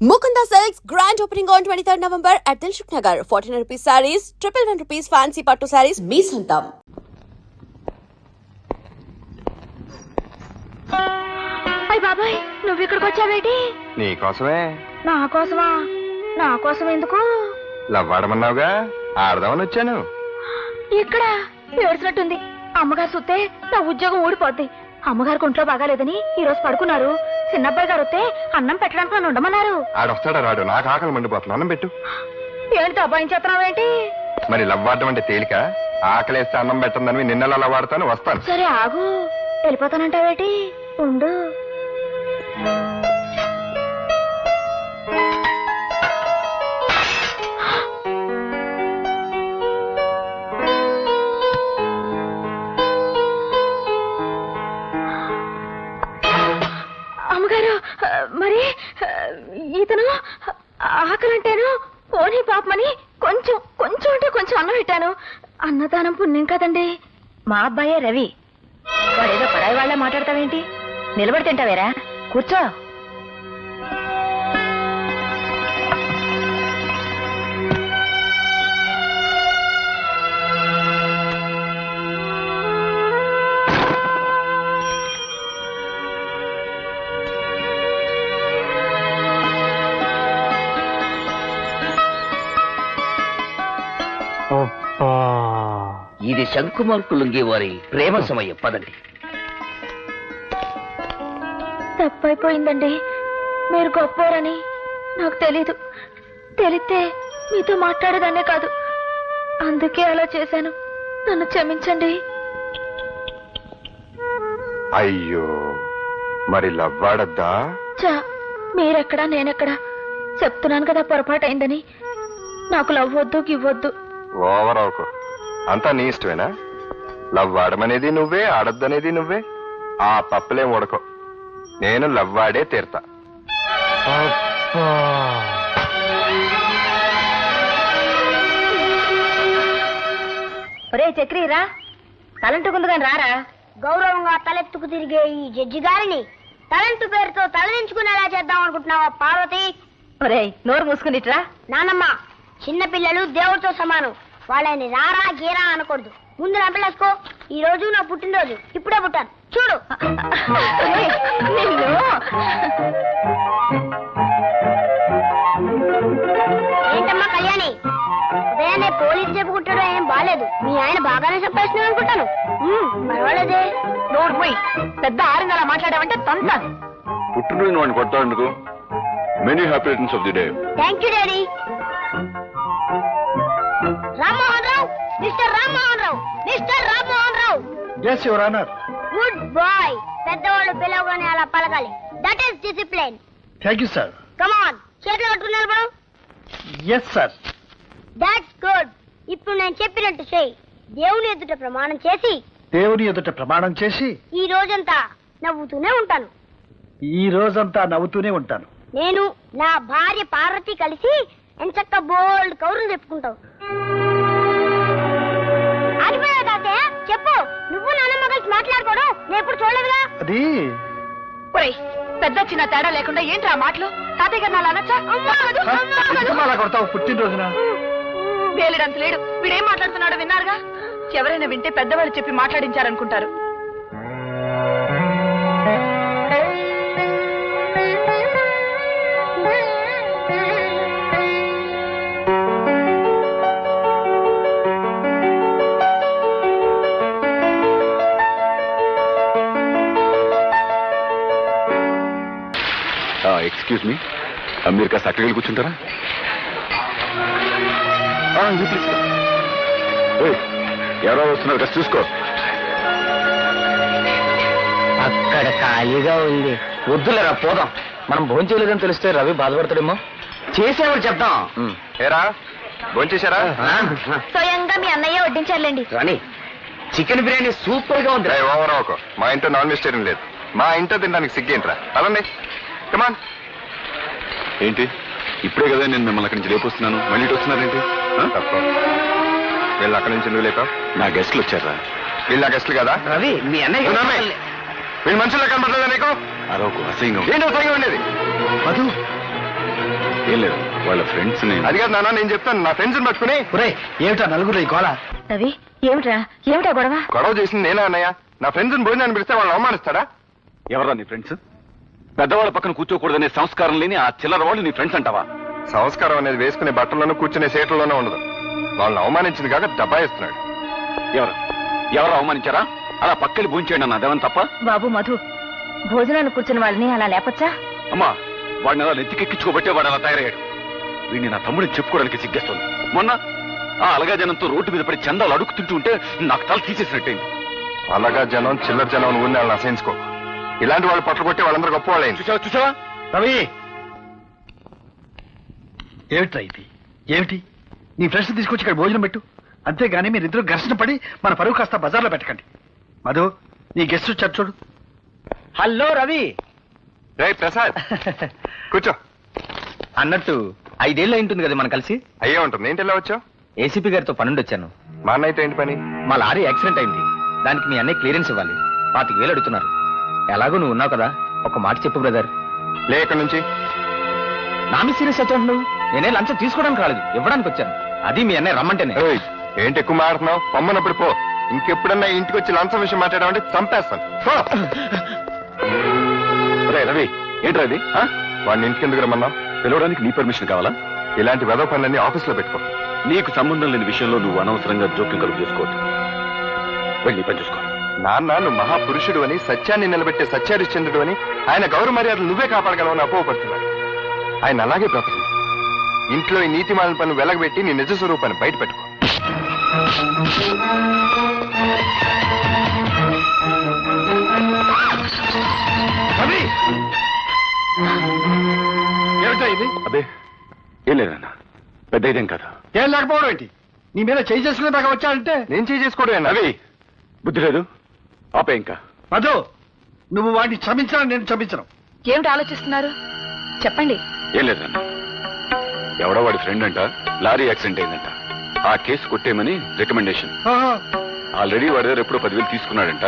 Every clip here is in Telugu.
Mukunda Silks grand opening on 23rd November at Dilshuk Nagar. 1400 rupees sarees, triple one rupees fancy patto sarees, మీ సొంతం. అయ్య బాబాయ్ నువ్వు ఇక్కడికి వచ్చావేటి నీకోసమే నా కోసమా నా కోసం ఎందుకు లవ్వాడమన్నావుగా ఆడదామని వచ్చాను ఇక్కడ ఏడ్చినట్టుంది అమ్మగారు సుత్తే నా ఉద్యోగం ఊడిపోద్ది అమ్మగారికి ఒంట్లో బాగాలేదని ఈ రోజు పడుకున్నారు. చిన్నబ్బాయి గారు వస్తే అన్నం పెట్టడానికి నన్ను ఉండమన్నారు. ఆడొస్తాడా రాడు? నాకు ఆకలి మండిపోతున్నా అన్నం పెట్టు. ఏంటి అబ్బాయి చేస్తున్నావేంటి మరి లవ్వాడడం అంటే తేలిక? ఆకలేస్తే అన్నం పెట్టందని నిన్నలా లవ్వాడతాను వస్తాను. సరే ఆగు. వెళ్ళిపోతానంటావేటి? ఉండు. ఆకలంటేను? పోనీ పాపమని కొంచెం కొంచెం అంటే కొంచెం అన్నం పెట్టాను. అన్నదానం పుణ్యం కదండి. మా అబ్బాయే రవి. వాడేదో పరాయి వాళ్ళ మాట్లాడతావేంటి? నిలబడి తింటావేరా? కూర్చో. ఇది శంకుమార్కు లుంగి వారి ప్రేమ సమయం. పదండి. తప్పైపోయిందండి. మీరు గొప్పోరని నాకు తెలీదు. తెలిస్తే మీతో మాట్లాడేదాన్నే కాదు. అందుకే అలా చేశాను. నన్ను క్షమించండి. అయ్యో మరి లవ్వాడద్దా? చా మీరెక్కడా నేనెక్కడా? చెప్తున్నాను కదా పొరపాటైందని. నాకు లవ్ వద్దు గివ్వద్దు. ఓవర్ అవకు అంతా నీ ఇష్టమేనా? లవ్వాడమనేది నువ్వే ఆడద్దనేది నువ్వే. ఆ పప్పులేం ఉడకో నేను లవ్వాడే తీరతా. ఒరే చక్రి రా. తలంటుకుంది కానీ రారా? గౌరవంగా తలెత్తుకు తిరిగే ఈ జడ్జి గారిని తలంటు పేరుతో తలదించుకునేలా చేద్దాం అనుకుంటున్నావా పార్వతి? ఒరే నోరు మూసుకునిట్రా నానమ్మ చిన్న పిల్లలు దేవుడితో సమానం. వాళ్ళని రారా గీరా అనకూడదు. ముందు నా పిల్లసుకో ఈ రోజు నా పుట్టినరోజు. ఇప్పుడే పుట్టాను. చూడు. నిన్ను. ఏంటమ్మా కళ్యాణి? ఉదయాన్నే పోలీసు చెప్పుకుంటాడు ఏం బాలేదు. మీ ఆయన బాగానే చెప్పేస్తున్నాడు అనుకుంటాను. పర్వాలేదే. నోరు పోయి పెద్ద ఆరిందలా మాట్లాడావంటే తంతాను. పుట్టినరోజు వాడిని కొట్టాడుకు many happy returns of the day thank you daddy Rammohan Rao Mister Rammohan Rao yes your honour good boy పెద్దవాళ్ళు పిలవగానే అలా పలకాలి that is discipline thank you sir come on చేతులు కట్టుకుని నిలబడు ఎస్ సార్ దాట్స్ గుడ్ ఇప్పుడు నేను చెప్పినట్టు చేయి. దేవుని ఎదుట ప్రమాణం చేసి. దేవుని ఎదుట ప్రమాణం చేసి ఈ రోజంతా నవ్వుతూనే ఉంటాను. ఈ రోజంతా నవ్వుతూనే ఉంటాను. నేను నా భార్య పార్వతి కలిసి ఎంచక్క బోల్డ్ కౌరులు చెప్పుకుంటావు. అది? పెద్ద చిన్న తేడా లేకుండా ఏంట్రా మాటలు? తాతయ్య గారు నాలా అనొచ్చా? అలా కొడతావు పుట్టినరోజున? వేలిడంత లేడు. వీడేం మాట్లాడుతున్నాడో విన్నారుగా? ఎవరైనా వింటే పెద్దవాళ్ళు చెప్పి మాట్లాడించారనుకుంటారు. ఎక్స్క్యూజ్ మీ మీరు కాస్త అక్కడికి వెళ్ళి కూర్చుంటారా? ఎవరో వస్తున్నారు కాస్త చూసుకో. అక్కడ ఖాళీగా ఉంది. వద్దులేరా పోదాం. మనం భోజనం చేయలేదని తెలిస్తే రవి బాధపడతాడేమో. చేసేవాడు చెప్తాం ఏరా భోంచేశారా? స్వయంగా మీ అన్నయ్య వడ్డించారులేండి. రాణి చికెన్ బిర్యానీ సూపర్గా ఉంది మా ఇంట్లో నాన్ వెజిటేరియన్ లేదు. మా ఇంట్లో తినడానికి సిగ్గేంట్రా? పదండి. కమాన్ ఏంటి? ఇప్పుడే కదా నేను మిమ్మల్ని అక్కడి నుంచి లేపొస్తున్నాను. మళ్ళీ ఇటు వస్తున్నారేంటి? తప్ప వీళ్ళు అక్కడి నుంచి నువ్వు లేక నా గెస్ట్లు వచ్చారా? వీళ్ళ గెస్ట్లు కదా? రవి మీ అన్నయ్య. వీళ్ళు మనుషుల్లో కనబడలేదా నీకు? అరవకు అసహ్యంగా ఉంది. ఏంటో సరిగా ఉండేది? మధు. ఏం లేదు వాళ్ళ ఫ్రెండ్స్ని అది కాదు నాన్న నేను చెప్తాను నా ఫ్రెండ్స్ పట్టుకుని ఒరే ఏమిటా నలుగురు ఈ గోళ రవి ఏమిట్రా? ఏమిటా గొడవ? గొడవ చేసింది నేనా అన్నయ్య. నా ఫ్రెండ్స్ భోజనాన్ని పిలిస్తే వాళ్ళు అవమానిస్తాడా? ఎవరా నీ ఫ్రెండ్స్ పెద్దవాళ్ళ పక్కన కూర్చోకూడదనే సంస్కారం లేని ఆ చిల్లర వాళ్ళు నీ ఫ్రెండ్స్ అంటావా? సంస్కారం అనేది వేసుకునే బట్టల్లోనూ కూర్చునే సీట్లలోనూ ఉండదు. వాళ్ళని అవమానించింది కాక దబాయిస్తున్నాడు. ఎవరు? ఎవరు అవమానించారా? అలా పక్కకి భూంచేయండి అన్న అదేమని తప్ప? బాబు మధు భోజనాన్ని కూర్చున్న వాళ్ళని అలా లేపచ్చా? అమ్మా వాడిని అలా నెత్తికెక్కించుకోబట్టే వాడు అలా తయారయ్యాడు. వీడిని నా తమ్ముడిని చెప్పుకోవడానికి సిగ్గేస్తుంది. మొన్న ఆ అలగా జనంతో రోడ్డు మీద పడి చందాలు అడుగుతుంటూ ఉంటే నాకు తల తీసేసినట్టయింది. అలాగా జనం చిల్లర జనం ఊరిని వాళ్ళని అసహించుకో. ఇలాంటి వాళ్ళు పట్ల కొట్టి వాళ్ళందరూ గొప్ప వాళ్ళైంది. చూసావా చూసావా? రవి! ఏమిట్రా ఇది? ఏమిటి? నీ ఫ్రెండ్స్ తీసుకొచ్చి ఇక్కడ భోజనం పెట్టు. అంతేగాని మీరిద్దరు ఘర్షణ పడి మన పరువు కాస్త బజార్లో పెట్టకండి. మధు నీ గెస్ట్ వచ్చారు చూడు. హలో రవి! రే ప్రసాద్! కూర్చో. అన్నట్టు ఐదేళ్ళు అయింటుంది కదా మనం కలిసి? అయ్యే ఉంటుంది. ఏంటి ఎలా వచ్చావు? ఏసీపీ గారితో పనుండి వచ్చాను మా అన్నయ్యతో ఏంటి పని? మా లారీ యాక్సిడెంట్ అయింది. దానికి మీ అన్నయ్య క్లియరెన్స్ ఇవ్వాలి. పాతిక వేలు అడుగుతున్నారు. ఎలాగో నువ్వు ఉన్నావు కదా ఒక మాట చెప్పు బ్రదర్. లే ఇక్కడి నుంచి. నా మీ సీరియస్ వచ్చావు నువ్వు? నేనే లంచం తీసుకోవడానికి రాలేదు ఇవ్వడానికి వచ్చాను. అది మీ అన్నయ్య రమ్మంటేనే. ఏయ్, ఏంటి ఎక్కువ మాడుతున్నావు పమ్మనప్పుడు పో. ఇంకెప్పుడన్నా ఇంటికి వచ్చి లంచం విషయం మాట్లాడామంటే చంపేస్తాను. పో. రే రవి ఏంట్రా ఇది? ఆ? వాడిని ఇంటికి ఎందుకు రమ్మన్నావు? పిలవడానికి నీ పర్మిషన్ కావాలా? ఇలాంటి వెదవ పనులన్నీ ఆఫీస్లో పెట్టుకో. నీకు సంబంధం లేని విషయంలో నువ్వు అనవసరంగా జోక్యం కలుగు చేసుకోవద్దు. వెళ్ళి నీ పని చూసుకో. నాన్న నువ్వు మహాపురుషుడు అని సత్యాన్ని నిలబెట్టే సత్యహరిశ్చంద్రుడు అని ఆయన గౌరవ మర్యాదలు నువ్వే కాపాడగలవని అపోహపడుతున్నాడు ఆయన అలాగే బ్రతుకు ఇంట్లో ఈ నీతి మాలిన పనులు వెలగబెట్టి నీ నిజ స్వరూపాన్ని బయట పెట్టుకో రవి! ఏమిటా ఇది? అదే ఏం లేదన్న పెద్ద ఇదేం కాదు. ఏం లేకపోవడం ఏంటి? నీ మీద చేయి చేసుకునే దాకా వచ్చాడంటే? నేను చేయి చేసుకోవడం రవి బుద్ధి లేదు. ఆపే ఇంకా. మధు నువ్వు వాడిని క్షమించడం నేను క్షమించను. ఏమిటి ఆలోచిస్తున్నారు? చెప్పండి. ఏం లేదన్న. ఎవడో వాడి ఫ్రెండ్ అంట లారీ యాక్సిడెంట్ అయిందంట. ఆ కేసు కొట్టేయమని రికమెండేషన్. ఆల్రెడీ వాడి దగ్గర ఎప్పుడో పదివేలు తీసుకున్నాడంట.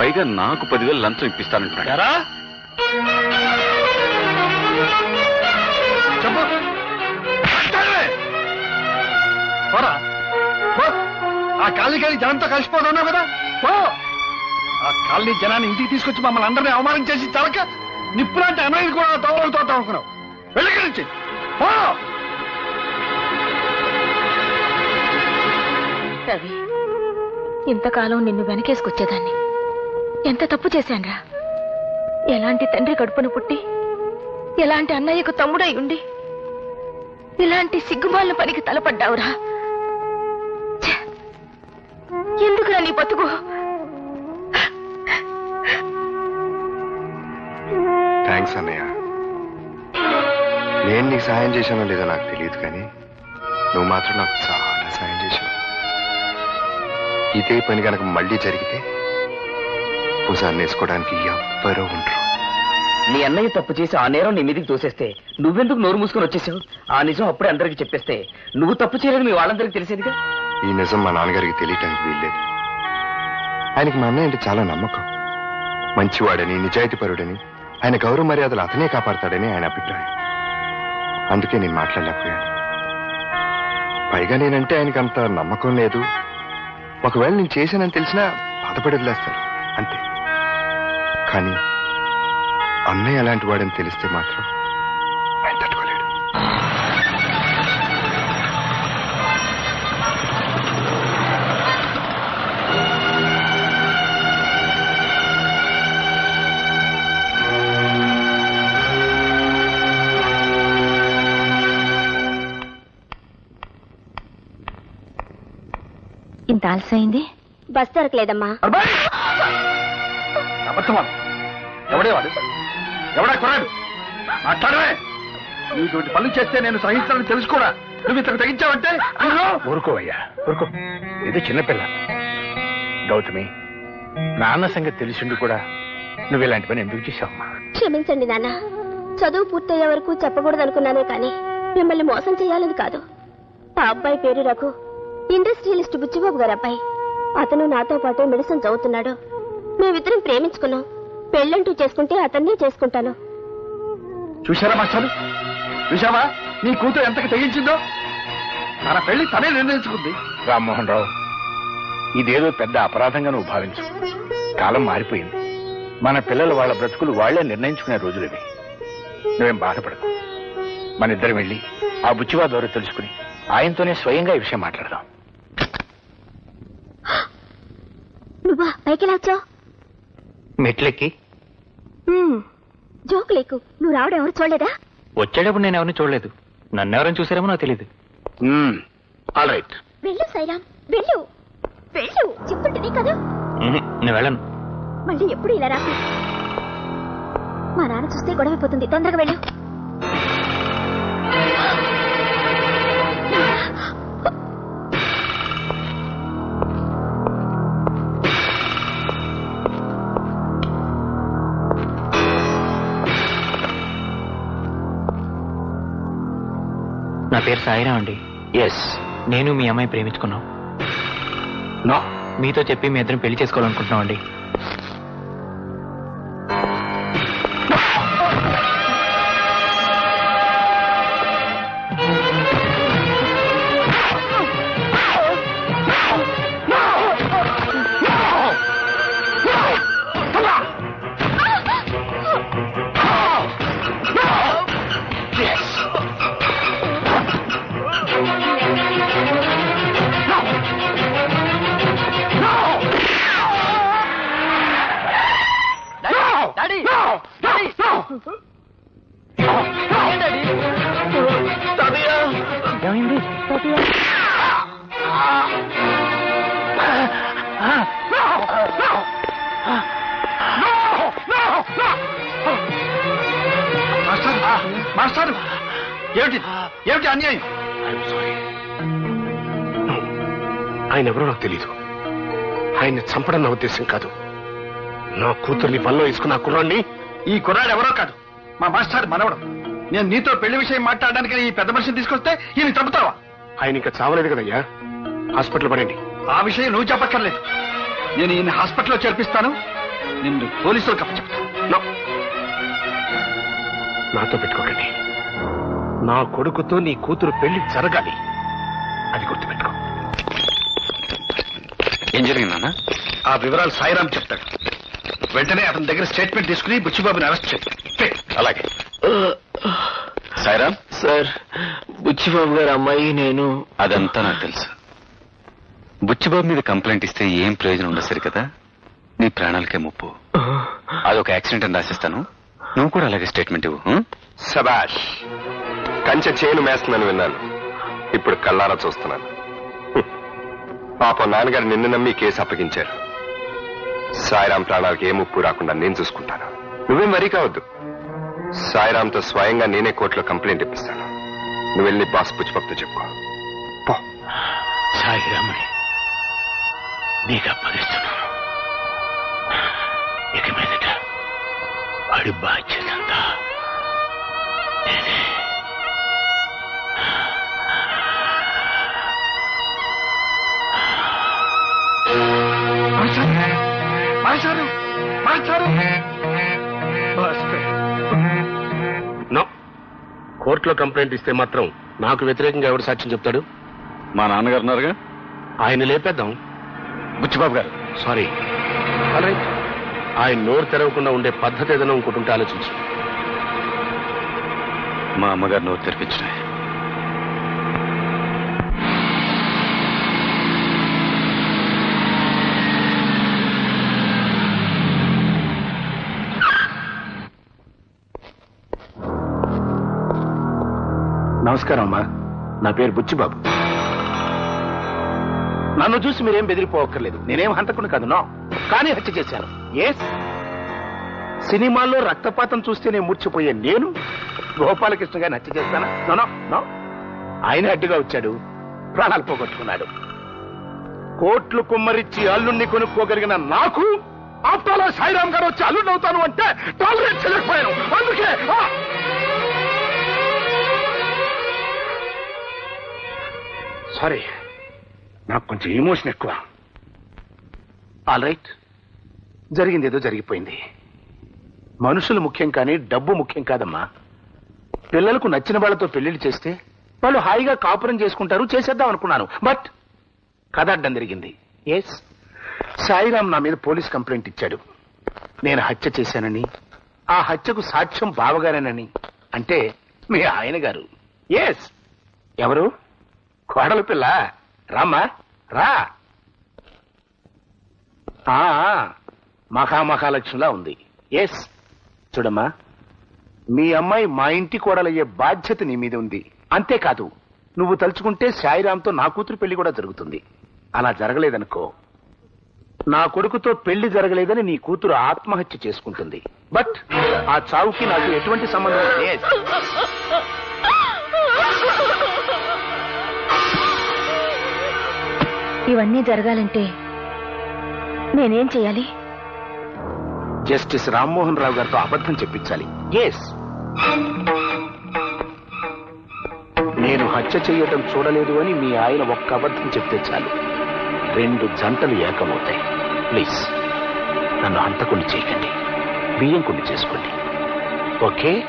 పైగా నాకు పదివేలు లంచం ఇప్పిస్తానంటున్నాడు. ఎరా? చెప్పు. మాట్లాడవే. పోరా. పో. ఆ కాలనీ కాలి జనంతో కలిసిపోతున్నావు కదా. పో. కాలనీ జనాన్ని ఇంటికి తీసుకొచ్చి మమ్మల్ని అందరినీ అవమానం చేసి తలక నిప్పులాంటి అన్నయ్య కూడా తోవలతో అనుకున్నావు. వెళ్ళి నుంచి. రవి ఇంతకాలం నిన్ను వెనకేసుకొచ్చేదాన్ని. ఎంత తప్పు చేశాన్రా? ఎలాంటి తండ్రి కడుపున పుట్టి ఎలాంటి అన్నయ్యకు తమ్ముడై ఉండి ఇలాంటి సిగ్గుమాలిన పనికి తలపడ్డావురా. ఎందుకురా నీ బతుకు? థ్యాంక్స్ అన్నయ్య. నేను నీకు సాయం చేశానో లేదో నాకు తెలియదు కానీ నువ్వు మాత్రం నాకు చాలా సాయం చేశావు. ఇదే పని కనుక మళ్ళీ జరిగితే భుజాన్ని వేసుకోవడానికి ఎవ్వరూ ఉండరు. నీ అన్నయ్య తప్పు చేసి ఆ నేరం నీ మీదకి తోసేస్తే నువ్వెందుకు నోరు మూసుకొని వచ్చేసావు? ఆ నిజం అప్పుడే అందరికి చెప్పేస్తే నువ్వు తప్పు చేయలేదు మీ వాళ్ళందరికీ తెలిసేదిగా? ఈ నిజం మా నాన్నగారికి తెలియటానికి వీల్లేదు. ఆయనకి మా అన్నయ్య అంటే చాలా నమ్మకం. మంచివాడని నిజాయితీపరుడని ఆయన గౌరవ మర్యాదలు అతనే కాపాడతాడని ఆయన అభిప్రాయం. అందుకే నేను మాట్లాడలేకపోయాను. పైగా నేనంటే ఆయనకి అంత నమ్మకం లేదు. ఒకవేళ నేను చేశానని తెలిసినా బాధపడి వదిలేస్తారు. అంతే. కానీ అన్నయ్య అలాంటి వాడని తెలిస్తే మాత్రం ఇంత ఆలస్యమైంది? బస్ దొరకలేదమ్మా. అబ్బాయి! అబద్ధమా? ఎవడే వాడు? ఎవడా కొరాడు మాట్లాడవే! నువ్వు ఇటువంటి పనులు చేస్తే నేను సహించాలని తెలుసు కూడా నువ్వు ఇతను తగ్గించావంటే ఊరుకోవయ్యా ఊరుకో ఇది చిన్నపిల్ల గౌతమి నాన్న సంగతి తెలిసిండు కూడా నువ్వు ఇలాంటి పని ఎందుకు చేశావమ్మా? క్షమించండి నాన్న. చదువు పూర్తయ్యే వరకు చెప్పకూడదు అనుకున్నానే కానీ మిమ్మల్ని మోసం చేయాలని కాదు. ఆ అబ్బాయి పేరు రఘు. ఇండస్ట్రియలిస్ట్ బుచ్చిబాబు గారు అబ్బాయి. అతను నాతో పాటు మెడిసిన్ చదువుతున్నాడు. మేమిద్దరం ప్రేమించుకున్నాం. పెళ్ళంటూ చేసుకుంటే అతన్నే చేసుకుంటాను. చూశారా మాస్టారు? చూసావా నీ కూతురు ఎంతకు తెగించిందో? తన పెళ్ళి తనే నిర్ణయించుకుంది. రామ్మోహన్ రావు ఇదేదో పెద్ద అపరాధంగా నువ్వు భావించు. కాలం మారిపోయింది. మన పిల్లలు వాళ్ళ బ్రతుకులు వాళ్ళే నిర్ణయించుకునే రోజులు ఇవి. నువ్వేం బాధపడకు. మన ఇద్దరం వెళ్ళి ఆ బుచ్చివా ద్వారా తెలుసుకుని ఆయనతోనే స్వయంగా ఈ విషయం మాట్లాడదాం. నువ్వా పైకి ఎలా వచ్చావు మెట్లెక్కి. జోక్ లేకు నువ్వు రావడం ఎవరు చూడలేదా? వచ్చేటప్పుడు నేను ఎవరిని చూడలేదు. నన్ను ఎవరైనా చూసారేమో నాకు తెలియదు ఆల్ రైట్. వెళ్ళు సైరామ్. వెళ్ళు. వెళ్ళు. చెప్తుంటేనే కదా. నేను వెళ్ళను. మళ్ళీ ఎప్పుడు ఇలా రాకు? మా నాన్న చూస్తే గొడవ అయిపోతుంది తొందరగా వెళ్ళు. పేరు సాయిరా అండి. ఎస్ నేను మీ అమ్మాయి ప్రేమించుకున్నాం. నో మీతో చెప్పి మీ ఇద్దరం పెళ్ళి చేసుకోవాలనుకుంటున్నాం అండి. ఏమైంది? మాస్టర్ మాస్టర్ ఏమిటి? ఏమిటి అన్యాయం? ఆయన ఎవరో నాకు తెలియదు ఆయన్ని చంపడం నా ఉద్దేశం కాదు. నా కూతుర్ని పనిలో వేసుకున్న ఆ కుర్రాన్ని ఈ కుర్రాడు ఎవరో కాదు. మా మాస్టర్ మనవడు. నేను నీతో పెళ్ళి విషయం మాట్లాడడానికి ఈ పెద్ద మనిషిని తీసుకొస్తే ఈయన చంపుతావా? ఆయన ఇంకా చావలేదు కదయ్యా? హాస్పిటల్ పడండి. ఆ విషయం నువ్వు చెప్పక్కర్లేదు. నేను ఈయన హాస్పిటల్లో చేర్పిస్తాను. నిన్ను పోలీసులకు అప్పచెప్తాను నో. నాతో పెట్టుకోకండి. నా కొడుకుతో నీ కూతురు పెళ్ళి జరగాలి. అది గుర్తుపెట్టుకో. ఏం జరిగింది నాన్న? ఆ వివరాలు సాయిరాం చెప్తాడు. వెంటనే అతని దగ్గర స్టేట్మెంట్ తీసుకుని బుచ్చిబాబుని అరెస్ట్ చేయి. అలాగే. సాయిరామ్ సార్ బుచ్చిబాబు గారు అమ్మాయి నేను. అదంతా నాకు తెలుసు. బుచ్చిబాబు మీద కంప్లైంట్ ఇస్తే ఏం ప్రయోజనం ఉండదు సరి కదా నీ ప్రాణాలకే ముప్పు. అదొక యాక్సిడెంట్ అని రాసిస్తాను. నువ్వు కూడా అలాగే స్టేట్మెంట్ ఇవ్వు? సబాష్ కంచె చేను మేస్తుందని విన్నాను. ఇప్పుడు కల్లారా చూస్తున్నాను. పాపం నాన్నగారు నిన్ను నమ్మి కేసు అప్పగించారు. సాయిరాం ప్రాణాలకు ఏ ముప్పు రాకుండా నేను చూసుకుంటాను. నువ్వేం వరీ కావద్దు. సాయిరాంతో స్వయంగా నేనే కోర్టులో కంప్లైంట్ ఇప్పిస్తాను. నువ్వు వెళ్ళి బాస్ పుచ్చిపప్తో చెప్పు. పో. సాయిరామని నీకు అప్పగిస్తున్నాను. ఇక మీదట వాడి బాధ్యత అంతా నేనే. నో. కోర్టులో కంప్లైంట్ ఇస్తే మాత్రం నాకు వ్యతిరేకంగా ఎవరు సాక్ష్యం చెప్తాడు? మా నాన్నగారు ఉన్నారుగా? ఆయన లేపేద్దాం. బుచ్చిబాబు గారు. సారీ. రైట్ ఆయన నోరు తెరవకుండా ఉండే పద్ధతి ఏదైనా ఇంకోటి ఉంటే ఆలోచించు. మా అమ్మగారు నోరు తెరిపించిన నమస్కారం అమ్మా. నా పేరు బుచ్చిబాబు. నన్ను చూసి మీరేం బెదిరిపోవక్కర్లేదు. నేనేం హంతకుని కాదు నో. కానీ హత్య చేశాను. ఎస్ సినిమాల్లో రక్తపాతం చూస్తేనే మూర్చిపోయే నేను గోపాలకృష్ణ గారిని హత్య చేస్తానా? నో నో ఆయన అడ్డుగా వచ్చాడు. ప్రాణాలు పోగొట్టుకున్నాడు. కోట్లు కుమ్మరిచ్చి అల్లుణ్ణి కొనుక్కోగలిగిన నాకు ఆప్తాలో సాయిరామ్ గారు వచ్చి అల్లుడు అవుతాను అంటే టాలరేట్ చేయలేకపోయాను. అందుకే సారీ నాకు కొంచెం ఎమోషన్ ఎక్కువ. ఆల్ రైట్ జరిగింది ఏదో జరిగిపోయింది. మనుషులు ముఖ్యం కానీ డబ్బు ముఖ్యం కాదమ్మా. పిల్లలకు నచ్చిన వాళ్ళతో పెళ్ళిళ్ళు చేస్తే వాళ్ళు హాయిగా కాపురం చేసుకుంటారు చేసేద్దాం అనుకున్నాను. బట్ కథ అడ్డం జరిగింది. ఎస్ సాయిరామ్ నా మీద పోలీస్ కంప్లైంట్ ఇచ్చాడు. నేను హత్య చేశానని ఆ హత్యకు సాక్ష్యం బావగారేనని. అంటే మీ ఆయన గారు. ఎస్ ఎవరు? కోడల పిల్ల. రామ్మా రా. ఆ, మహామహాలక్ష్మిలా ఉంది. ఎస్ చూడమ్మా మీ అమ్మాయి మా ఇంటి కోడలయ్యే బాధ్యత నీ మీద ఉంది. అంతేకాదు నువ్వు తలుచుకుంటే సాయిరామ్తో నా కూతురు పెళ్ళి కూడా జరుగుతుంది. అలా జరగలేదనుకో. నా కొడుకుతో పెళ్ళి జరగలేదని నీ కూతురు ఆత్మహత్య చేసుకుంటుంది. బట్ ఆ చావుకి నాకు ఎటువంటి సంబంధం లేదు. ఇవన్నీ జరగాలంటే నేనేం చేయాలి? జస్టిస్ రామ్మోహన్ రావు గారితో అబద్ధం చెప్పించాలి. ఎస్ నేను హత్య చేయటం చూడలేదు అని మీ ఆయన ఒక్క అబద్ధం చెప్తే చాలు. రెండు జంటలు ఏకమవుతాయి. ప్లీజ్ నన్ను హంతకుండా చేయకండి. బియ్యం కుండి చేసుకోండి. ఓకే